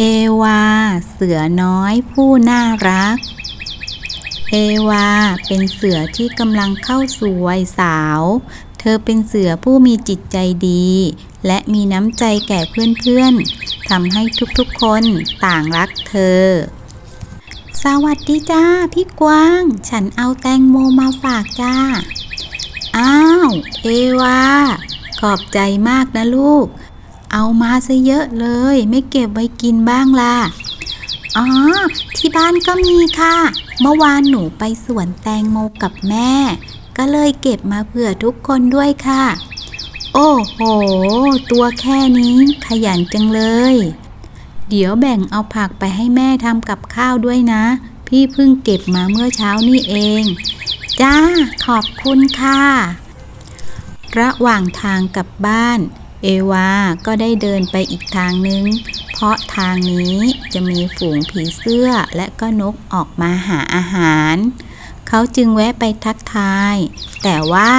เอวา เสือน้อยผู้น่ารัก เอวา เป็นเสือที่กำลังเข้าสู่วัยสาว เธอเป็นเสือผู้มีจิตใจดี และมีน้ำใจแก่เพื่อนๆทำให้ทุกๆคนต่างรักเธอ สวัสดีจ้าพี่กวาง ฉันเอาแตงโมมาฝากจ้า อ้าว เอวา ขอบใจมากนะลูก เอามาซะเยอะเลย ไม่เก็บไว้กินบ้างล่ะ อ๋อ ที่บ้านก็มีค่ะ เมื่อวานหนูไปสวนแตงโมกับแม่ ก็เลยเก็บมาเผื่อทุกคนด้วยค่ะ โอ้โห ตัวแค่นี้ขยันจังเลย เดี๋ยวแบ่งเอาผักไปให้แม่ทำกับข้าวด้วยนะ พี่เพิ่งเก็บมาเมื่อเช้านี่เอง จ้า ขอบคุณค่ะระหว่างทางกลับบ้าน เอวาก็ได้เดินไปอีกทางนึง เพราะทางนี้จะมีฝูงผีเสื้อและก็นกออกมาหาอาหาร เขาจึงแวะไปทักทาย แต่ว่า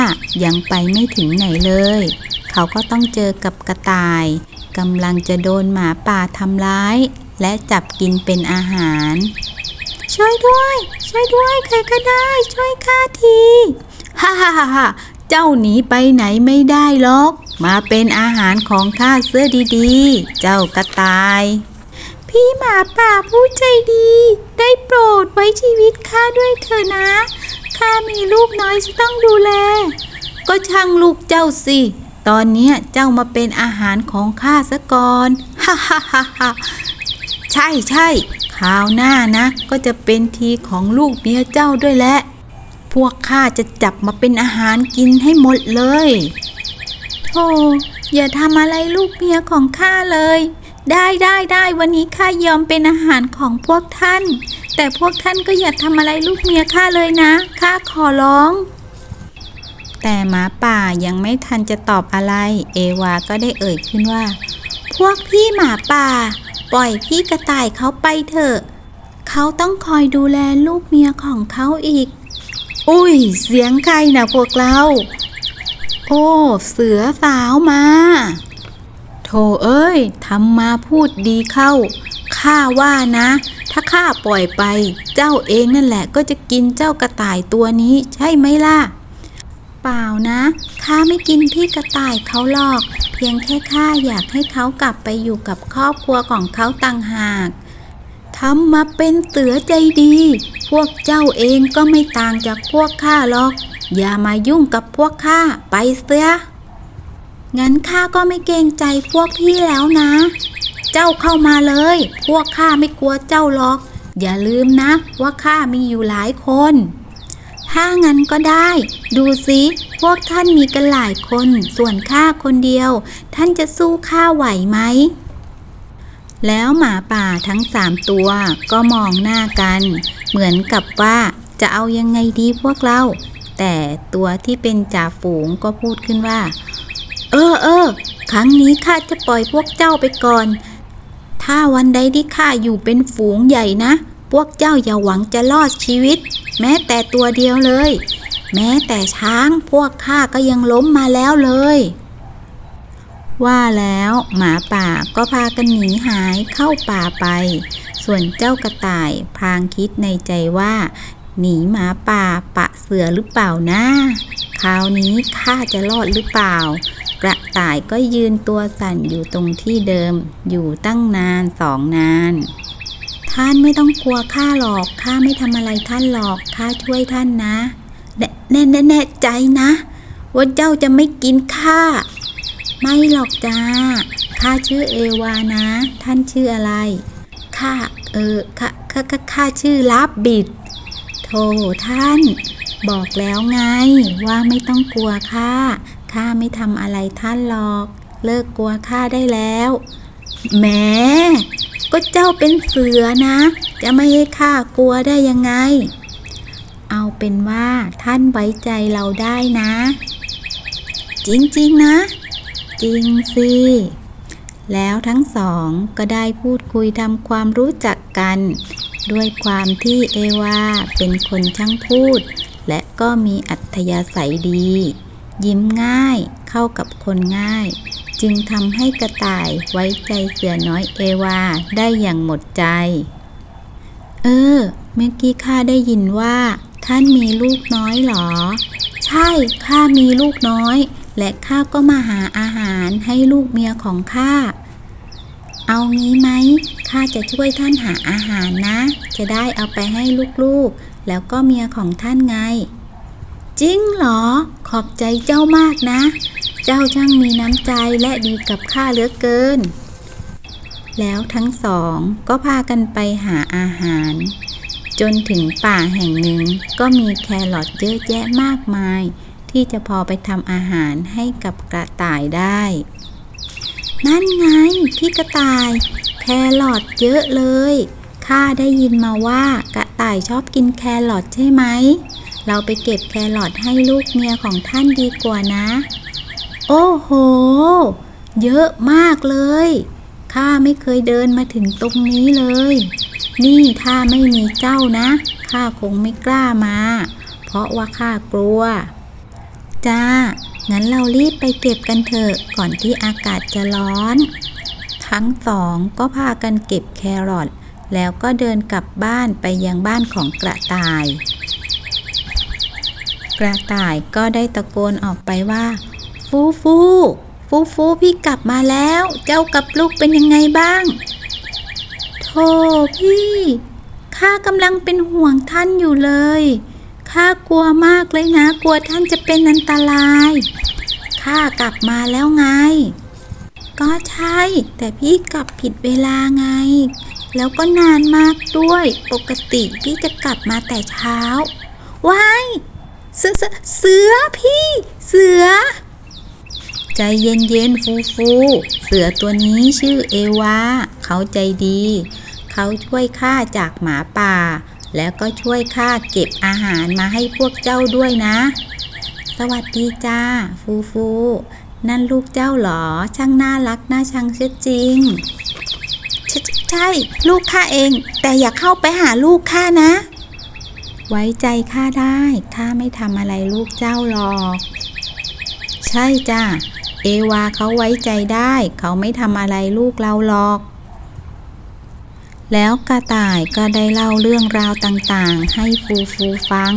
ยังไปไม่ถึงไหนเลย เขาก็ต้องเจอกับกระต่ายกำลังจะโดนหมาป่าทำร้าย และจับกินเป็นอาหาร ช่วยด้วย ช่วยด้วย ใครก็ได้ ช่วยข้าทีฮ่าฮ่าฮ่าฮ่า เจ้าหนีไปไหนไม่ได้หรอก มาเป็นอาหารของข้าเสื้อดีๆ เจ้ากระต่าย พี่หมาป่าผู้ใจดี ได้โปรดไว้ชีวิตข้าด้วยเถอะนะข้ามีลูกน้อยที่ต้องดูแล ก็ช่างลูกเจ้าสิ ตอนนี้เจ้ามาเป็นอาหารของข้าซะก่อนฮ่าฮ่าฮ่าฮ่าใช่ใช่คราวหน้านะ ก็จะเป็นทีของลูกเมียเจ้าด้วยแหละ พวกข้าจะจับมาเป็นอาหารกินให้หมดเลยโธ่อย่าทำอะไรลูกเมียของข้าเลย ได้ได้ได้วันนี้ข้ายอมเป็นอาหารของพวกท่าน แต่พวกท่านก็อย่าทำอะไรลูกเมียข้าเลยนะข้าขอร้อง แต่หมาป่ายังไม่ทันจะตอบอะไร เอวาก็ได้เอ่ยขึ้นว่า พวกพี่หมาป่า ปล่อยพี่กระต่ายเขาไปเถอะ เขาต้องคอยดูแลลูกเมียของเขาอีก อุ้ย เสียงใครนะพวกเรา โอ้ เสือสาวมาโธ่เอ้ยทำมาพูดดีเข้า ข้าว่านะ ถ้าข้าปล่อยไป เจ้าเองนั่นแหละก็จะกินเจ้ากระต่ายตัวนี้ใช่ไหมล่ะ เปล่านะข้าไม่กินพี่กระต่ายเขาหรอก เพียงแค่ข้าอยากให้เขากลับไปอยู่กับครอบครัวของเขาต่างหาก ทำมาเป็นเสือใจดี พวกเจ้าเองก็ไม่ต่างจากพวกข้าหรอก อย่ามายุ่งกับพวกข้าไปเสียงั้นข้าก็ไม่เกรงใจพวกพี่แล้วนะ เจ้าเข้ามาเลย พวกข้าไม่กลัวเจ้าหรอก อย่าลืมนะ ว่าข้ามีอยู่หลายคน ถ้างั้นก็ได้ ดูสิพวกท่านมีกันหลายคน ส่วนข้าคนเดียว ท่านจะสู้ข้าไหวไหม แล้วหมาป่าทั้งสามตัวก็มองหน้ากัน เหมือนกับว่าจะเอายังไงดีพวกเรา แต่ตัวที่เป็นจ่าฝูงก็พูดขึ้นว่า เออเออครั้งนี้ข้าจะปล่อยพวกเจ้าไปก่อน ถ้าวันใดที่ข้าอยู่เป็นฝูงใหญ่นะ พวกเจ้าอย่าหวังจะรอดชีวิต แม้แต่ตัวเดียวเลย แม้แต่ช้างพวกข้าก็ยังล้มมาแล้วเลย ว่าแล้วหมาป่าก็พากันหนีหายเข้าป่าไป ส่วนเจ้ากระต่ายพลางคิดในใจว่า หนีหมาป่าปะเสือหรือเปล่านะคราวนี้ข้าจะรอดหรือเปล่า กระต่ายก็ยืนตัวสั่นอยู่ตรงที่เดิม อยู่ตั้งนานสองนานท่านไม่ต้องกลัวข้าหรอกข้าไม่ทำอะไรท่านหรอกข้าช่วยท่านนะ แน่แน่แน่แน่ใจนะ ว่าเจ้าจะไม่กินข้า ไม่หรอกจ้า ข้าชื่อเอวานะ ท่านชื่ออะไร ข้า เออข้าข้า ข้า ข้าชื่อลาบบิด โธ่ท่าน บอกแล้วไง ว่าไม่ต้องกลัวข้า ข้าไม่ทำอะไรท่านหรอก เลิกกลัวข้าได้แล้ว แหม ก็เจ้าเป็นเสือนะ จะไม่ให้ข้ากลัวได้ยังไง เอาเป็นว่าท่านไว้ใจเราได้นะ จริง ๆ นะ จริงสิ แล้วทั้งสองก็ได้พูดคุยทำความรู้จักกัน ด้วยความที่เอวาเป็นคนช่างพูด และก็มีอัธยาศัยดี ยิ้มง่ายเข้ากับคนง่าย จึงทำให้กระต่ายไว้ใจเสือน้อยเอวาได้อย่างหมดใจ เออ เมื่อกี้ข้าได้ยินว่า ท่านมีลูกน้อยเหรอ ใช่ข้ามีลูกน้อย และข้าก็มาหาอาหารให้ลูกเมียของข้า เอางี้ไหมข้าจะช่วยท่านหาอาหารนะ จะได้เอาไปให้ลูกๆ แล้วก็เมียของท่านไง จริงเหรอ ขอบใจเจ้ามากนะ เจ้าช่างมีน้ำใจและดีกับข้าเหลือเกิน แล้วทั้งสองก็พากันไปหาอาหาร จนถึงป่าแห่งหนึ่งก็มีแครอทเยอะแยะมากมาย ที่จะพอไปทำอาหารให้กับกระต่ายได้ นั่นไงพี่กระต่าย แครอทเยอะเลย ข้าได้ยินมาว่ากระต่ายชอบกินแครอทใช่ไหม เราไปเก็บแครอทให้ลูกเมียของท่านดีกว่านะ โอ้โห เยอะมากเลยข้าไม่เคยเดินมาถึงตรงนี้เลย นี่ถ้าไม่มีเจ้านะ ข้าคงไม่กล้ามา เพราะว่าข้ากลัว จ้า งั้นเรารีบไปเก็บกันเถอะก่อนที่อากาศจะร้อน ทั้งสองก็พากันเก็บแครอทแล้วก็เดินกลับบ้านไปยังบ้านของกระต่าย กระต่ายก็ได้ตะโกนออกไปว่า ฟูฟูฟูฟูพี่กลับมาแล้ว เจ้ากับลูกเป็นยังไงบ้างโธ่พี่ข้ากำลังเป็นห่วงท่านอยู่เลย ข้ากลัวมากเลยนะ กลัวท่านจะเป็นอันตราย ข้ากลับมาแล้วไง ก็ใช่ แต่พี่กลับผิดเวลาไง แล้วก็นานมากด้วย ปกติพี่จะกลับมาแต่เช้า ว้าย เสือเสือพี่ เสือ ใจเย็นเย็นๆฟูฟู เสือตัวนี้ชื่อเอวา เขาใจดี เขาช่วยข้าจากหมาป่า แล้วก็ช่วยข้าเก็บอาหารมาให้พวกเจ้าด้วยนะ สวัสดีจ้า ฟูฟู นั่นลูกเจ้าหรอ ช่างน่ารักน่าชังเสียจริงใชใช่ ลูกข้าเอง แต่อย่าเข้าไปหาลูกข้านะ ไว้ใจข้าได้ข้าไม่ทำอะไรลูกเจ้าหรอก ใช่จ้าเอวาเขาไว้ใจได้ เขาไม่ทำอะไรลูกเราหรอก แล้วกระต่ายก็ได้เล่าเรื่องราวต่างๆ ให้ฟูฟูฟัง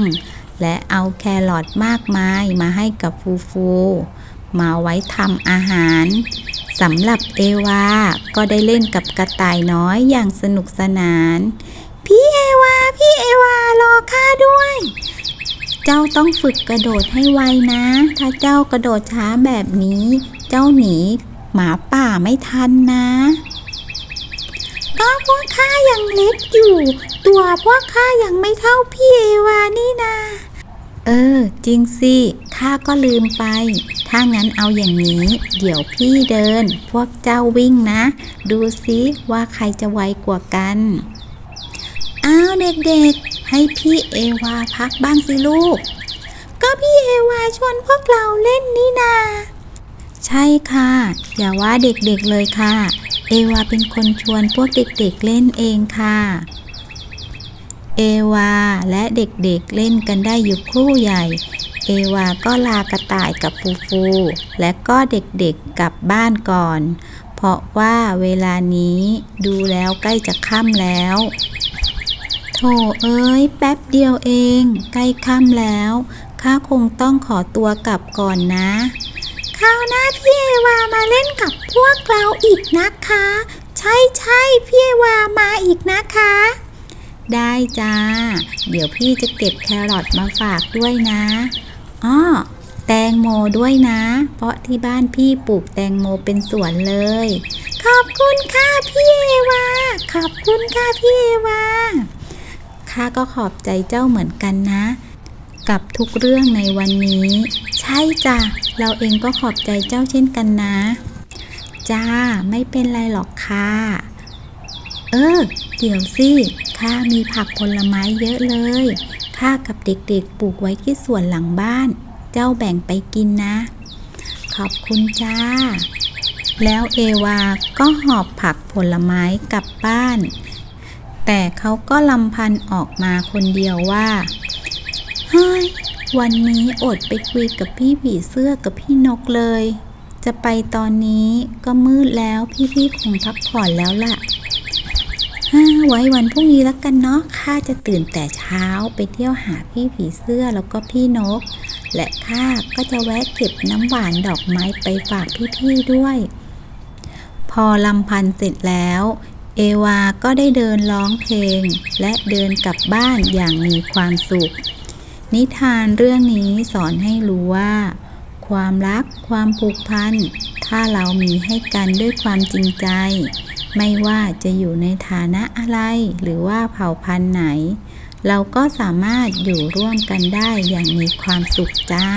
และเอาแครอทมากมายมาให้กับฟูฟู มาไว้ทำอาหารสำหรับเอวา ก็ได้เล่นกับกระต่ายน้อยอย่างสนุกสนาน พี่เอวา พี่เอวา รอข้าด้วย เจ้าต้องฝึกกระโดดให้ไวนะ ถ้าเจ้ากระโดดช้าแบบนี้ เจ้าหนีหมาป่าไม่ทันนะ ก็พวก ข้ายังเล็กอยู่ ตัวพวกข้ายังไม่เท่าพี่เอวานี่นา เออ จริงสิข้าก็ลืมไป ถ้างั้นเอาอย่างนี้ เดี๋ยวพี่เดิน พวกเจ้าวิ่งนะ ดูสิว่าใครจะไวกว่ากันอ้าวเด็กๆ ให้พี่เอวาพักบ้างสิลูก ก็พี่เอวาชวนพวกเราเล่นนี่นา ใช่ค่ะ อย่าว่าเด็กๆเลยค่ะ เอวาเป็นคนชวนพวกเด็กๆเล่นเองค่ะ เอวาและเด็กๆเล่นกันได้อยู่ครู่ใหญ่ เอวาก็ลากระต่ายกับฟูฟูและก็เด็กๆกลับบ้านก่อน เพราะว่าเวลานี้ดูแล้วใกล้จะค่ำแล้วโถเอ้ยแป๊บเดียวเอง ใกล้ค่ำแล้วข้าคงต้องขอตัวกลับก่อนนะ คราวหน้าพี่เอวามาเล่นกับพวกเราอีกนะคะ ใช่ใช่พี่เอวามาอีกนะคะ ได้จ้า เดี๋ยวพี่จะเก็บแครอทมาฝากด้วยนะอ้อแตงโมด้วยนะ เพราะที่บ้านพี่ปลูกแตงโมเป็นสวนเลย ขอบคุณค่ะพี่เอวา ขอบคุณค่ะพี่เอวาข้าก็ขอบใจเจ้าเหมือนกันนะ กับทุกเรื่องในวันนี้ ใช่จ้ะ เราเองก็ขอบใจเจ้าเช่นกันนะ จ้า ไม่เป็นไรหรอกค่ะ เออ เดี๋ยวสิ ข้ามีผักผลไม้เยอะเลย ข้ากับเด็กๆ ปลูกไว้ที่สวนหลังบ้าน เจ้าแบ่งไปกินนะ ขอบคุณจ้า แล้วเอวาก็หอบผักผลไม้กลับบ้าน แต่เขาก็ลำพันออกมาคนเดียวว่า เฮ้ย วันนี้อดไปคุยกับพี่ผีเสื้อกับพี่นกเลย จะไปตอนนี้ก็มืดแล้วพี่ๆคงพักผ่อนแล้วล่ะฮ่าไว้วันพรุ่งนี้แล้วกันเนาะ ข้าจะตื่นแต่เช้าไปเที่ยวหาพี่ผีเสื้อแล้วก็พี่นก และข้าก็จะแวะเก็บน้ำหวานดอกไม้ไปฝากพี่ๆด้วย พอลำพันเสร็จแล้ว เอวาก็ได้เดินร้องเพลง และเดินกลับบ้านอย่างมีความสุข นิทานเรื่องนี้สอนให้รู้ว่า ความรักความผูกพัน ถ้าเรามีให้กันด้วยความจริงใจ ไม่ว่าจะอยู่ในฐานะอะไร หรือว่าเผ่าพันธุ์ไหน เราก็สามารถอยู่ร่วมกันได้อย่างมีความสุขจ้า